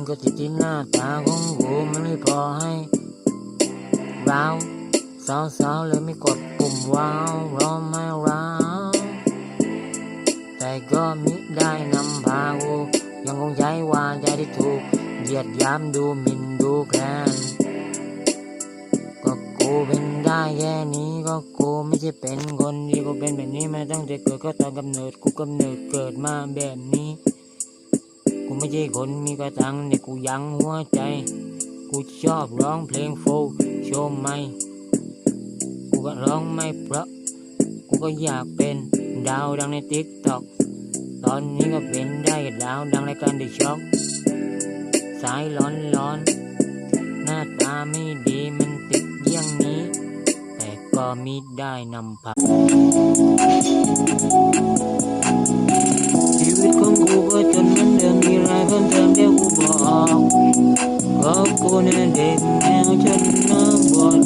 มันก็ติดที่หน้าตาของกูมันไม่พอให้เราวสาวๆเลยไม่กดปุ่มว้าวร้องไม่ร้าวแต่ก็มิได้นำพากูยังคงใช้วาจาที่ถูกเหยียดยามดูหมิ่นดูแคลนก็กูเป็นได้แค่นี้ก็กูไม่ใช่เป็นคนดีกูเป็นแบบนี้มาตั้งแต่เกิดก็ตอนกำเนิดกูกำเนิดเกิดมาแบบนี้ กูไม่ใช่คนมีกระตังแต่กูยังหัวใจ กูชอบร้องเพลงโฟโชว์ไม่กูก็ร้องไม่เพราะ กูก็อยากเป็นดาวดังในติ๊กต็อกตอนนี้ก็เป็นได้ดาวดังในการดิช็อกสายร้อนร้อน หน้าตาไม่ดีมันติดเยี่ยงนี้ แต่ก็มิได้นำพา กูเนี่ยเด็กแนวชนบท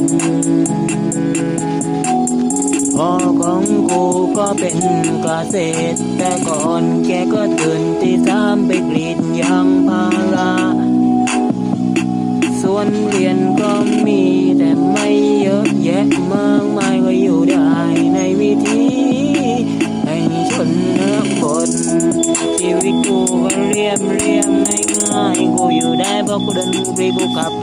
พ่อของกูก็เป็นเกษตร แต่ก่อนแกก็ตื่นตีสามไปกรีดยางพาราส่วนเรียนก็มีแต่ไม่เยอะแยะมากมายก็อยู่ได้ในวิธีแห่งชนน้ำบทชีวิตกูก็เรียบเรียบง่าย ง่ายๆ